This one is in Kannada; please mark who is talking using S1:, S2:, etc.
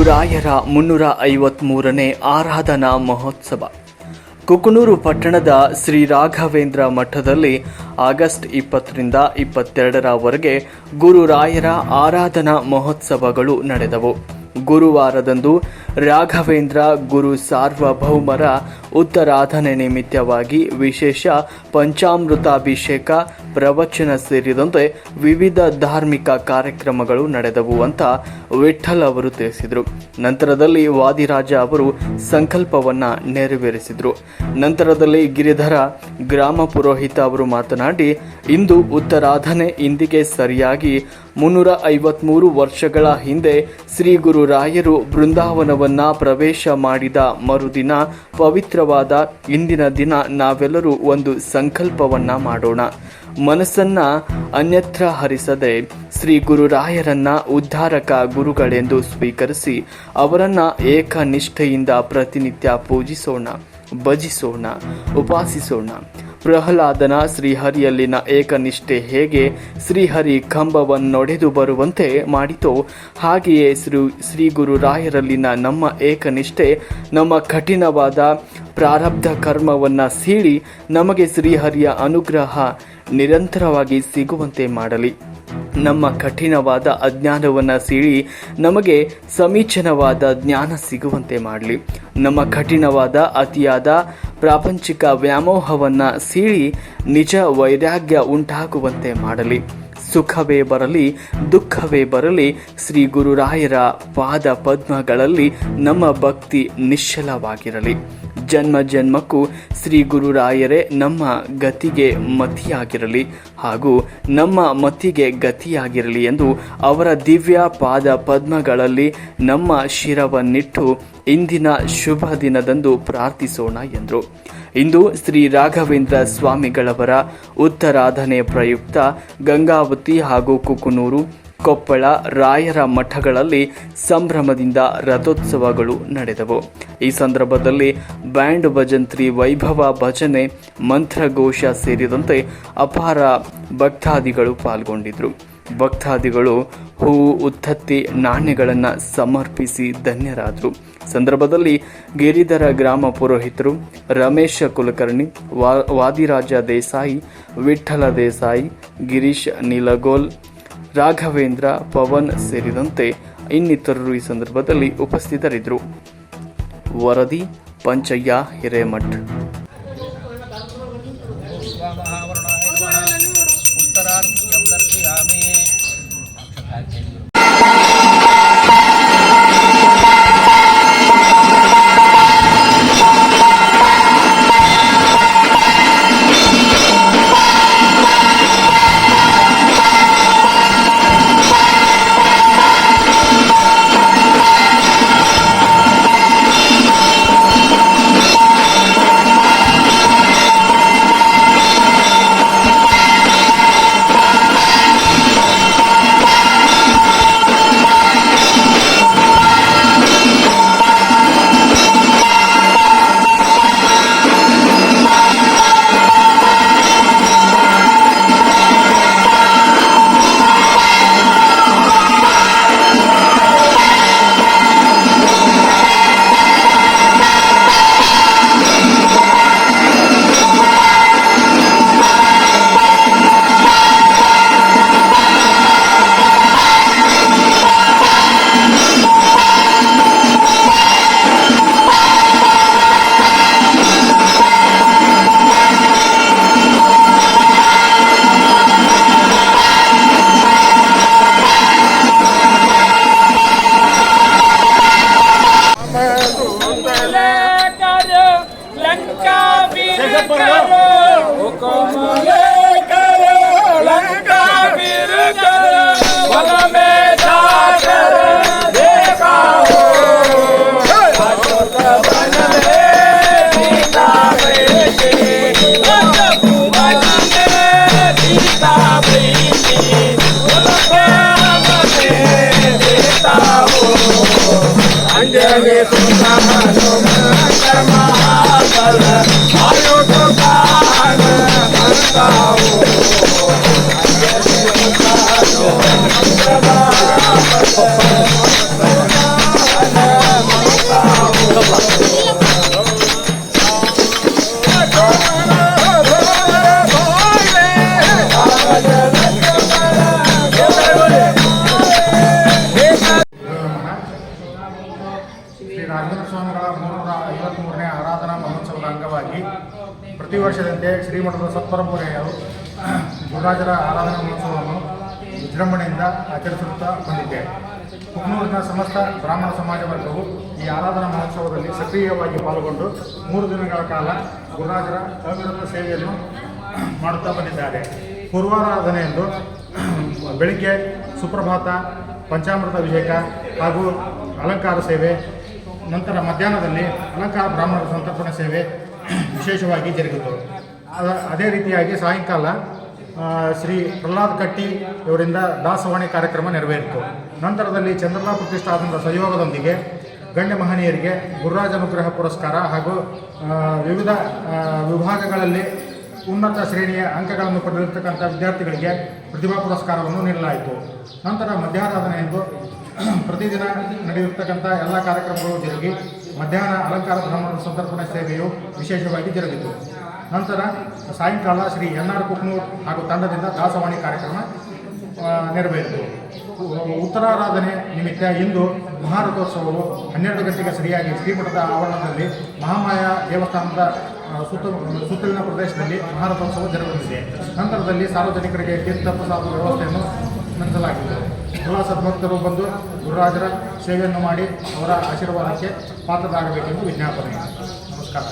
S1: ಗುರುರಾಯರ ಮುನ್ನೂರ ಐವತ್ಮೂರನೇ ಆರಾಧನಾ ಮಹೋತ್ಸವ. ಕುಕನೂರು ಪಟ್ಟಣದ ಶ್ರೀ ರಾಘವೇಂದ್ರ ಮಠದಲ್ಲಿ ಆಗಸ್ಟ್ ಇಪ್ಪತ್ತರಿಂದ ಇಪ್ಪತ್ತೆರಡರವರೆಗೆ ಗುರುರಾಯರ ಆರಾಧನಾ ಮಹೋತ್ಸವಗಳು ನಡೆದವು. ಗುರುವಾರದಂದು ರಾಘವೇಂದ್ರ ಗುರು ಸಾರ್ವಭೌಮರ ಉತ್ತರಾಧನೆ ನಿಮಿತ್ತವಾಗಿ ವಿಶೇಷ ಪಂಚಾಮೃತಾಭಿಷೇಕ, ಪ್ರವಚನ ಸೇರಿದಂತೆ ವಿವಿಧ ಧಾರ್ಮಿಕ ಕಾರ್ಯಕ್ರಮಗಳು ನಡೆದವು ಅಂತ ವಿಠಲ್ ಅವರು ತಿಳಿಸಿದರು. ನಂತರದಲ್ಲಿ ವಾದಿರಾಜ ಅವರು ಸಂಕಲ್ಪವನ್ನು ನೆರವೇರಿಸಿದರು. ನಂತರದಲ್ಲಿ ಗಿರಿಧರ ಗ್ರಾಮ ಪುರೋಹಿತ ಅವರು ಮಾತನಾಡಿ, ಇಂದು ಉತ್ತರಾಧನೆ ಇಂದಿಗೆ ಸರಿಯಾಗಿ ಮುನ್ನೂರ ಐವತ್ಮೂರು ವರ್ಷಗಳ ಹಿಂದೆ ಶ್ರೀ ಗುರು ರಾಯರು ಬೃಂದಾವನವನ್ನ ಪ್ರವೇಶ ಮಾಡಿದ ಮರುದಿನ ಪವಿತ್ರವಾದ ಇಂದಿನ ದಿನ ನಾವೆಲ್ಲರೂ ಒಂದು ಸಂಕಲ್ಪವನ್ನ ಮಾಡೋಣ. ಮನಸ್ಸನ್ನ ಅನ್ಯತ್ರ ಹರಿಸದೆ ಶ್ರೀ ಗುರುರಾಯರನ್ನ ಉದ್ಧಾರಕ ಗುರುಗಳೆಂದು ಸ್ವೀಕರಿಸಿ ಅವರನ್ನ ಏಕನಿಷ್ಠೆಯಿಂದ ಪ್ರತಿನಿತ್ಯ ಪೂಜಿಸೋಣ, ಭಜಿಸೋಣ, ಉಪಾಸಿಸೋಣ. ಪ್ರಹ್ಲಾದನ ಶ್ರೀಹರಿಯಲ್ಲಿನ ಏಕನಿಷ್ಠೆ ಹೇಗೆ ಶ್ರೀಹರಿ ಕಂಬವನ್ನೊಡೆದು ಬರುವಂತೆ ಮಾಡಿತೋ, ಹಾಗೆಯೇ ಶ್ರೀ ಶ್ರೀ ಗುರುರಾಯರಲ್ಲಿನ ನಮ್ಮ ಏಕನಿಷ್ಠೆ, ನಮ್ಮ ಕಠಿಣವಾದ ಪ್ರಾರಬ್ಧ ಕರ್ಮವನ್ನು ಸೀಳಿ ನಮಗೆ ಶ್ರೀಹರಿಯ ಅನುಗ್ರಹ ನಿರಂತರವಾಗಿ ಸಿಗುವಂತೆ ಮಾಡಲಿ. ನಮ್ಮ ಕಠಿಣವಾದ ಅಜ್ಞಾನವನ್ನು ಸೀಳಿ ನಮಗೆ ಸಮೀಚನವಾದ ಜ್ಞಾನ ಸಿಗುವಂತೆ ಮಾಡಲಿ. ನಮ್ಮ ಕಠಿಣವಾದ, ಅತಿಯಾದ ಪ್ರಾಪಂಚಿಕ ವ್ಯಾಮೋಹವನ್ನು ಸೀಳಿ ನಿಜ ವೈರಾಗ್ಯ ಉಂಟಾಗುವಂತೆ ಮಾಡಲಿ. ಸುಖವೇ ಬರಲಿ, ದುಃಖವೇ ಬರಲಿ, ಶ್ರೀ ಗುರುರಾಯರ ಪಾದ ಪದ್ಮಗಳಲ್ಲಿ ನಮ್ಮ ಭಕ್ತಿ ನಿಶ್ಚಲವಾಗಿರಲಿ. ಜನ್ಮ ಜನ್ಮಕ್ಕೂ ಶ್ರೀ ಗುರುರಾಯರೇ ನಮ್ಮ ಗತಿಗೆ ಮತಿಯಾಗಿರಲಿ ಹಾಗೂ ನಮ್ಮ ಮತಿಗೆ ಗತಿಯಾಗಿರಲಿ ಎಂದು ಅವರ ದಿವ್ಯ ಪಾದ ಪದ್ಮಗಳಲ್ಲಿ ನಮ್ಮ ಶಿರವನ್ನಿಟ್ಟು ಇಂದಿನ ಶುಭ ದಿನದಂದು ಪ್ರಾರ್ಥಿಸೋಣ ಎಂದರು. ಇಂದು ಶ್ರೀ ರಾಘವೇಂದ್ರ ಸ್ವಾಮಿಗಳವರ ಉತ್ತರಾಧನೆ ಪ್ರಯುಕ್ತ ಗಂಗಾವತಿ ಹಾಗೂ ಕುಕುನೂರು, ಕೊಪ್ಪಳ, ರಾಯರ ಮಠಗಳಲ್ಲಿ ಸಂಭ್ರಮದಿಂದ ರಥೋತ್ಸವಗಳು ನಡೆದವು. ಈ ಸಂದರ್ಭದಲ್ಲಿ ಬ್ಯಾಂಡ್ ಭಜಂತ್ರಿ ವೈಭವ ಭಜನೆ, ಮಂತ್ರಘೋಷ ಸೇರಿದಂತೆ ಅಪಾರ ಭಕ್ತಾದಿಗಳು ಪಾಲ್ಗೊಂಡಿದ್ರು ಭಕ್ತಾದಿಗಳು ಹೂವು ಉತ್ತತ್ತಿ, ನಾಣ್ಯಗಳನ್ನು ಸಮರ್ಪಿಸಿ ಧನ್ಯರಾದರು. ಸಂದರ್ಭದಲ್ಲಿ ಗಿರಿಧರ ಗ್ರಾಮ ಪುರೋಹಿತರು ರಮೇಶ ಕುಲಕರ್ಣಿ, ವಾ, ವಾದಿರಾಜ ದೇಸಾಯಿ, ವಿಠಲ ದೇಸಾಯಿ, ಗಿರೀಶ್ ನೀಲಗೋಲ್, ರಾಘವೇಂದ್ರ, ಪವನ್ ಸೇರಿದಂತೆ ಇನ್ನಿತರರು ಈ ಸಂದರ್ಭದಲ್ಲಿ ಉಪಸ್ಥಿತರಿದ್ದರು. ವರದಿ, ಪಂಚಯ್ಯ ಹಿರೇಮಠ್.
S2: had any
S3: ಶ್ರೀ ರಂಗಸ್ವಾಮಿಗಳ ಮೂರ್ನೂರ ಐವತ್ಮೂರನೇ ಆರಾಧನಾ ಮಹೋತ್ಸವದ ಅಂಗವಾಗಿ ಪ್ರತಿ ವರ್ಷದಂತೆ ಶ್ರೀಮಠದ ಸತ್ಪರಂಪರೆಯರು ಗುರುರಾಜರ ಆರಾಧನಾ ಮಹೋತ್ಸವವನ್ನು ವಿಜೃಂಭಣೆಯಿಂದ ಆಚರಿಸುತ್ತಾ ಬಂದಿದ್ದೇವೆ. ಕುಕ್ನೂರಿನ ಸಮಸ್ತ ಬ್ರಾಹ್ಮಣ ಸಮಾಜ ವರ್ಗವು ಈ ಆರಾಧನಾ ಮಹೋತ್ಸವದಲ್ಲಿ ಸಕ್ರಿಯವಾಗಿ ಪಾಲ್ಗೊಂಡು ಮೂರು ದಿನಗಳ ಕಾಲ ಗುರುರಾಜರ ಅವಿರತ ಸೇವೆಯನ್ನು ಮಾಡುತ್ತಾ ಬಂದಿದ್ದಾರೆ. ಪೂರ್ವಾರಾಧನೆಯಂದು ಬೆಳಿಗ್ಗೆ ಸುಪ್ರಭಾತ, ಪಂಚಾಮೃತ ಅಭಿಷೇಕ ಹಾಗೂ ಅಲಂಕಾರ ಸೇವೆ, ನಂತರ ಮಧ್ಯಾಹ್ನದಲ್ಲಿ ಅಲಂಕಾರ ಬ್ರಾಹ್ಮಣರ ಸಂತರ್ಪಣೆ ಸೇವೆ ವಿಶೇಷವಾಗಿ ಜರುಗಿತು. ಅದ- ರೀತಿಯಾಗಿ ಸಾಯಂಕಾಲ ಶ್ರೀ ಪ್ರಹ್ಲಾದ್ ಕಟ್ಟಿ ಇವರಿಂದ ದಾಸವಾಣಿ ಕಾರ್ಯಕ್ರಮ ನೆರವೇರಿತು. ನಂತರದಲ್ಲಿ ಚಂದ್ರಲಾ ಪ್ರತಿಷ್ಠಾನದ ಸಹಯೋಗದೊಂದಿಗೆ ಗಣ್ಯ ಮಹನೀಯರಿಗೆ ಗುರುರಾಜ ಅನುಗ್ರಹ ಪುರಸ್ಕಾರ ಹಾಗೂ ವಿವಿಧ ವಿಭಾಗಗಳಲ್ಲಿ ಉನ್ನತ ಶ್ರೇಣಿಯ ಅಂಕಗಳನ್ನು ಪಡೆದಿರ್ತಕ್ಕಂಥ ವಿದ್ಯಾರ್ಥಿಗಳಿಗೆ ಪ್ರತಿಭಾ ಪುರಸ್ಕಾರವನ್ನು ನೀಡಲಾಯಿತು. ನಂತರ ಮಧ್ಯಾಹ್ನಾಧನೆಯಂದು ಪ್ರತಿದಿನ ನಡೆಯುತ್ತಕ್ಕಂಥ ಎಲ್ಲ ಕಾರ್ಯಕ್ರಮಗಳು ಜರುಗಿ ಮಧ್ಯಾಹ್ನ ಅಲಂಕಾರ ಬ್ರಾಹ್ಮಣರ ಸಂತರ್ಪಣೆ ಸೇವೆಯು ವಿಶೇಷವಾಗಿ ಜರುಗಿತು. ನಂತರ ಸಾಯಂಕಾಲ ಶ್ರೀ ಎನ್ ಆರ್ ಕುಕ್ನೂರ್ ಹಾಗೂ ತಂಡದಿಂದ ದಾಸವಾಣಿ ಕಾರ್ಯಕ್ರಮ ನೆರವೇರಿತು. ಉತ್ತರಾರಾಧನೆ ನಿಮಿತ್ತ ಇಂದು ಮಹಾರಥೋತ್ಸವವು ಹನ್ನೆರಡು ಗಂಟೆಗೆ ಸರಿಯಾಗಿ ಶ್ರೀಮಠದ ಆವರಣದಲ್ಲಿ ಮಹಾಮಾಯ ದೇವಸ್ಥಾನದ ಸುತ್ತ, ಸುತ್ತಲಿನ ಪ್ರದೇಶದಲ್ಲಿ ಮಹಾರಥೋತ್ಸವ ಜರುಗಲಿದೆ. ನಂತರದಲ್ಲಿ ಸಾರ್ವಜನಿಕರಿಗೆ ತೀರ್ಥ ವ್ಯವಸ್ಥೆಯನ್ನು ನಡೆಸಲಾಗಿದೆ. ಎಲ್ಲ ಸದ್ಭಕ್ತರು ಬಂದು ಗುರುರಾಜರ ಸೇವೆಯನ್ನು ಮಾಡಿ ಅವರ ಆಶೀರ್ವಾದಕ್ಕೆ ಪಾತ್ರರಾಗಬೇಕೆಂದು ವಿಜ್ಞಾಪನೆ. ನಮಸ್ಕಾರ.